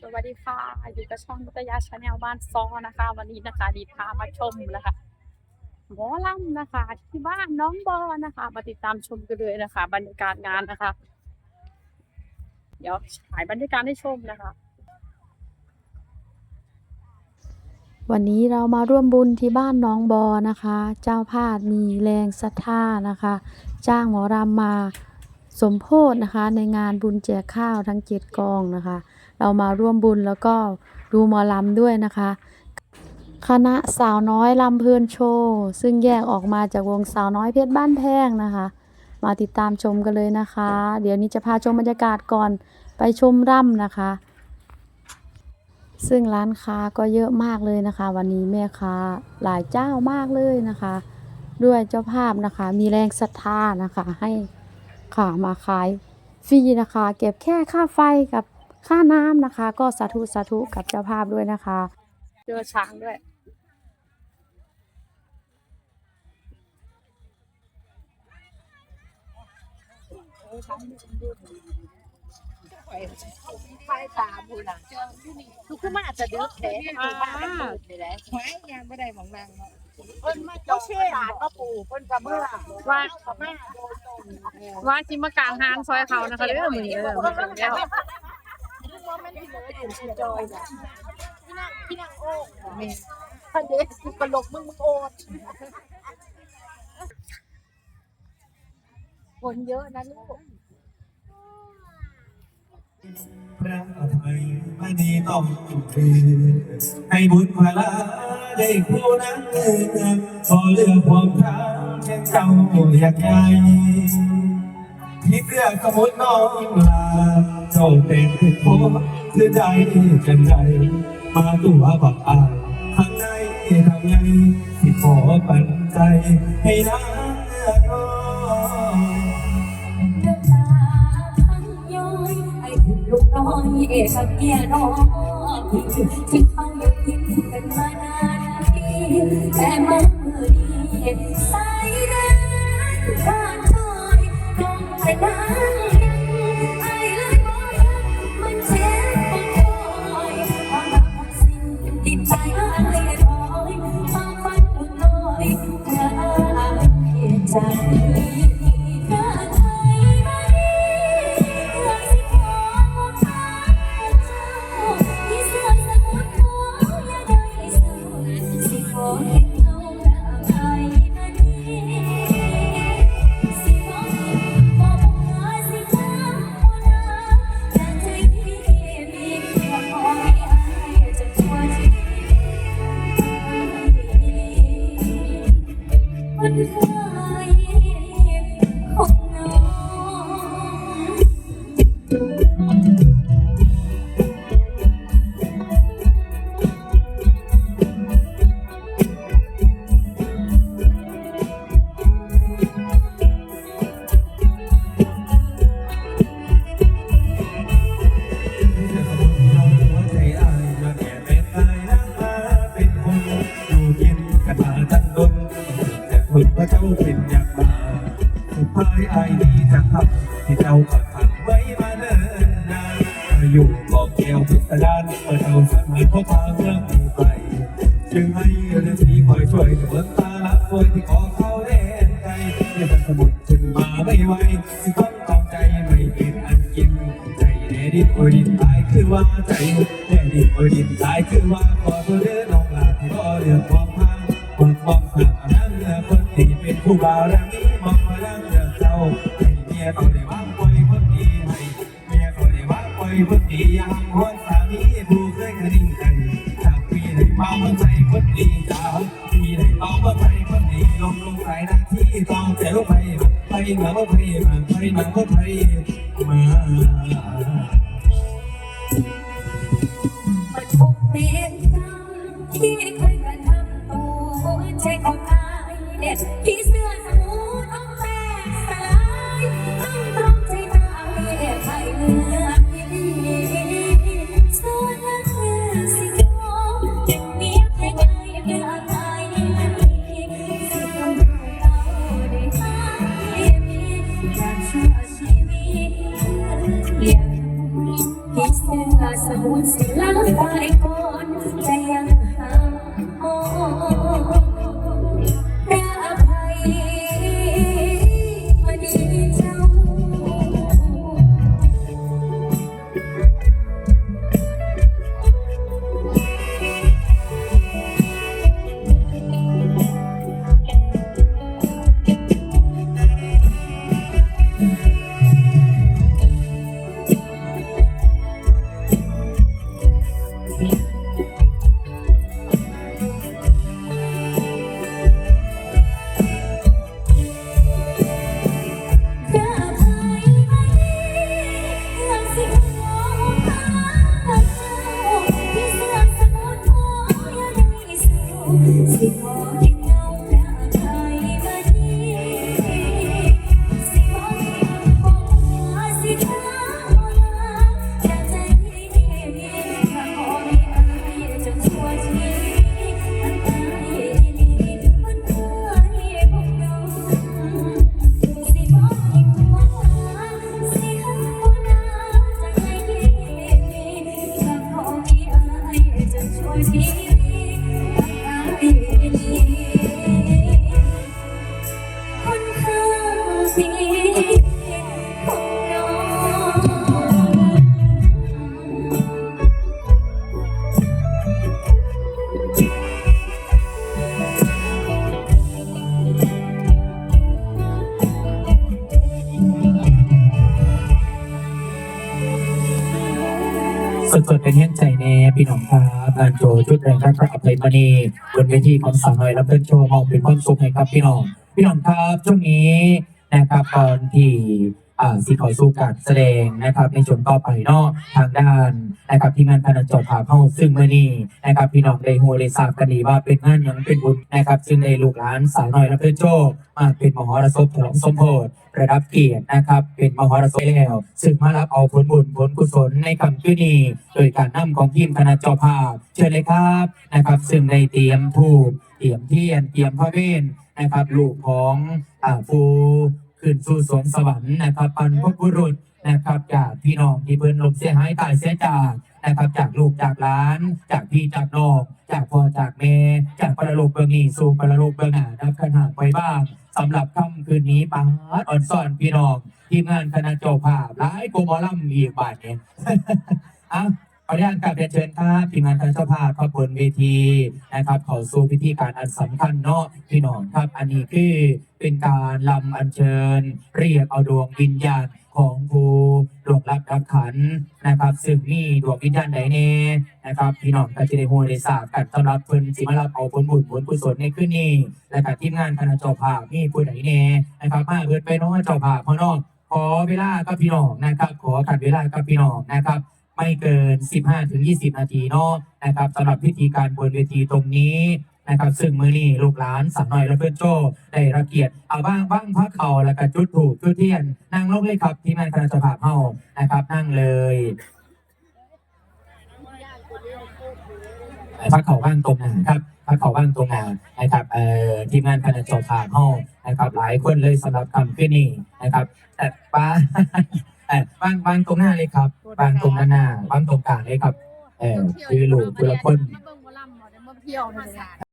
สวัสดีค่ะ อยู่กับช่องนุตยาชาแนลบ้านซอนะคะ วันนี้นะคะดีพามาชมนะคะหมอลำนะคะ ที่บ้านน้องบอนะคะ มาติดตามชมกันเลยนะคะ บรรยากาศงานนะคะ เดี๋ยวฉายบรรยากาศให้ชมนะคะ วันนี้เรามาร่วมบุญที่บ้านน้องบอนะคะ เจ้าภาพมีแรงศรัทธานะคะ จ้างหมอรำมาสมโพธนะคะ ในงานบุญแจกข้าวทั้งเจ็ดกองนะคะ เรามาร่วมบุญแล้วก็ดูหมอลำด้วยนะคะ คณะสาวน้อยลำเพลินโชว์ซึ่งแยกออกมาจากวงสาวน้อยเพชรบ้านแพงนะคะ มาติดตามชมกันเลยนะคะ เดี๋ยวนี้จะพาชมบรรยากาศก่อนไปชมร่ำนะคะ ซึ่งร้านค้าก็เยอะมากเลยนะคะ วันนี้แม่ค้าหลายเจ้ามากเลยนะคะ ด้วยเจ้าภาพนะคะ มีแรงศรัทธานะคะให้ค่ะมาขายฟรีนะคะ เก็บแค่ค่าไฟกับ ค่าน้ำนะคะ ก็สาธุสาธุกับเจ้าภาพด้วยนะคะเจอช้างด้วยไฟตาบุญอะเจอที่นี่ทุกขึ้นมาอาจจะเดือดแผลให้ดูบ้านมันดูเลยแหละไว้ยังไม่ได้ของนางเนาะเพิ่นมาเจ้าเชื่อหลานก็ปู่เพิ่นกับเมื่อว่าเขาแม่โดนตรงเออว่าจิมากลางหางซอยเขานะคะเรื่องมือเออมือแล้ว ทุกโมเมนต์ที่เหลืออยู่ชื่อจอยเนี่ยที่นั่งที่นั่งโอ้นี่ท่านเด็กกูกระโหลกมึงมึงโอดคนเยอะนะลูกพระอภัยมณีต้องคือให้บุญพลาได้คู่นั้นพอเลือกพวงทางแค่เจ้าอยากใหญ่ที่เพื่อขมุนน้องลาเจ้าเป็นโพ คือใจกันใดมาตัวบักอายข้างในทำไงที่ขอปันใจให้นางเลือกน้องน้ำตาพังย้อยไอ้ถึงลูกน้อยเอ๋กับเมียน้อยที่เขาอยู่กินกันมานานปีแต่มาเมื่อนี้สายแรงบ้านจอยต้องไปนั่ง มาตั้งดนแต่คนพระเจ้าเป็นอยากมาสุดท้ายอายนี้จะทำที่เจ้าปักผันไว้มาเนิ่นนานอายุบอกแก้วพิสดารเมื่อเจ้าสังหารเพราพาเมืองนี้ไปจึงให้เรื่องนี้คอยช่วยเบิกตาละคอยที่ขอเข้าแดนไกลเมื่อสมุดขึ้นมาไม่ไหวสิต้องตอมใจไม่เป็นอันกินใจแน่ดินโอดินตายคือว่าใจแน่ดินโอดินตายคือว่าขอตัวเด้อน้องลาที่รอเรื่องความพังควา มความางอันนั้นเนื้อคนที่เป็นผู้บ่าวรังนี้มองมาลังเรื่องเจ้าให้เมียเขาได้วางปล่อยคนดีให้เมียเขาได้วางปล่อยคนดีย่างหัวสามีผู้เคยกระดิ่งใจจากปีไหนมาเมื่อใจคนดีจ้าปีไหนต้องเมื่อใจคนดีลงลงสายหน้าที่ต้องเจ้าไปไปหนังว่าไปมาไปหนังว่าไปมามันคงเป็นกรรมที่เคย ด็ดที่เสื้อสมูต้องแตกสลายต้องตรงใจตายใครเลือกดีสวนนั้นคือสิ่งของมีใครไงเพื่อใครมันมีสิ่งของเราได้หายมีอยากชั่วชีวิตอยางที่เสื้อสมุทสิลาตายก่อน สู่ สดๆเป็นแห้งใจแน่พี่น้องครับงานโจชุดแรงรักระอภัยมณีบนเวทีของสาวน้อยและเพื่อนโชว์มองเป็นความสุขให้ครับพี่น้อง พี่น้องครับช่วงนี้นะครับตอนที่ สีขอสู้การแสดงนะครับในช่วงต่อไปเนาะทางด้านนะครับที่งานพนันจอดผาเข้าซึ่งเมื่อนี้นะครับพี่น้องได้โฮได้ทราบกันดีว่าเป็นงานยังเป็นบุญนะครับซึ่งในลูกหลานสาวน้อยและเพื่อนโชว์มาเป็นมหรสพฉลองสมโภชระดับเกียรตินะครับ เป็นมหรสพแล้วซึ่งมารับเอาผลบุญผลกุศลในคำชื่อนี้โดยการนำของทีมคณะเจ้าภาพ เชิญเลยครับนะครับ ซึ่งได้เตรียมถูกเตรียมเทียนเตรียมพระเวนนะครับลูกของอ่าฟู ขึ้นสู่สวงสวรรค์นะครับปันพบุรุษนะครับจากพี่น้องที่เพิ่นลมเสียหายตายเสียจากนะครับจากลูกจากหลาน จากพี่จากน้องจากพ่อจากแม่จากประโลกเบื้องนี้สู่ประโลกเบื้องหน้านับขนาดไปบ้างสำหรับค่ำคืนนี้ปังอ่อนซ่อนพี่น้องทีมงานคณะเจ้าภาพหลายโกหมอลำอีกบาทเนี่ยอะ ขออนุญาตกราบเรียนเชิญครับทีมงานคณะเจ้าภาพขบวนเวทีนะครับข้าสู่พิธีการอันสำคัญเนาะพี่น้องครับอันนี้คือเป็นการลำอัญเชิญ เรียกเอาดวงวิญญาณของผู้ดวงรับรับขันนะครับ ซึ่งมีดวงวิญญาณใดแน่นะครับพี่น้องก็จะได้โฮได้ทราบกันสำหรับเพิ่นสิมารับเอาผลบุญผลกุศลในคืนนี้และกับทีมงานคณะเจ้าภาพมีผู้ใดแน่นะครับมาเบิดไปน้องเจ้าภาพพ่อน้องขอเวลากับพี่น้องนะครับ ขอขัดเวลากับพี่น้องนะครับ ไม่เกิน 15ถึง20 นาทีเนาะนะครับสำหรับพิธีการบนเวทีตรงนี้นะครับซึ่งมือนี้ลูกหลานสาวน้อยและเพื่อนโจได้รับเกียรติเอาบ้างบ้างพักเขาแล้วก็จุดถูกจุดเทียนนั่งลงเลยครับทีมงานคณะเจ้าภาเฮานะครับนั่งเลยพักเขาบ้างตรงหนาครับพักเขาบ้างตรงหนานะครับเอ่อทีมงานคณะเจ้าภาเฮานะครับ หลายคนเลยสำหรับคำขึ้นนี้นะครับแต่ป้า เออวางวางตรงหน้าเลยครับวางตรงหน้าหน้าวางตรงกลางเลยครับ เออคือลูกคือละคน มาเบิ่งหมอลำหมอเดี๋ยวมาเที่ยวเลย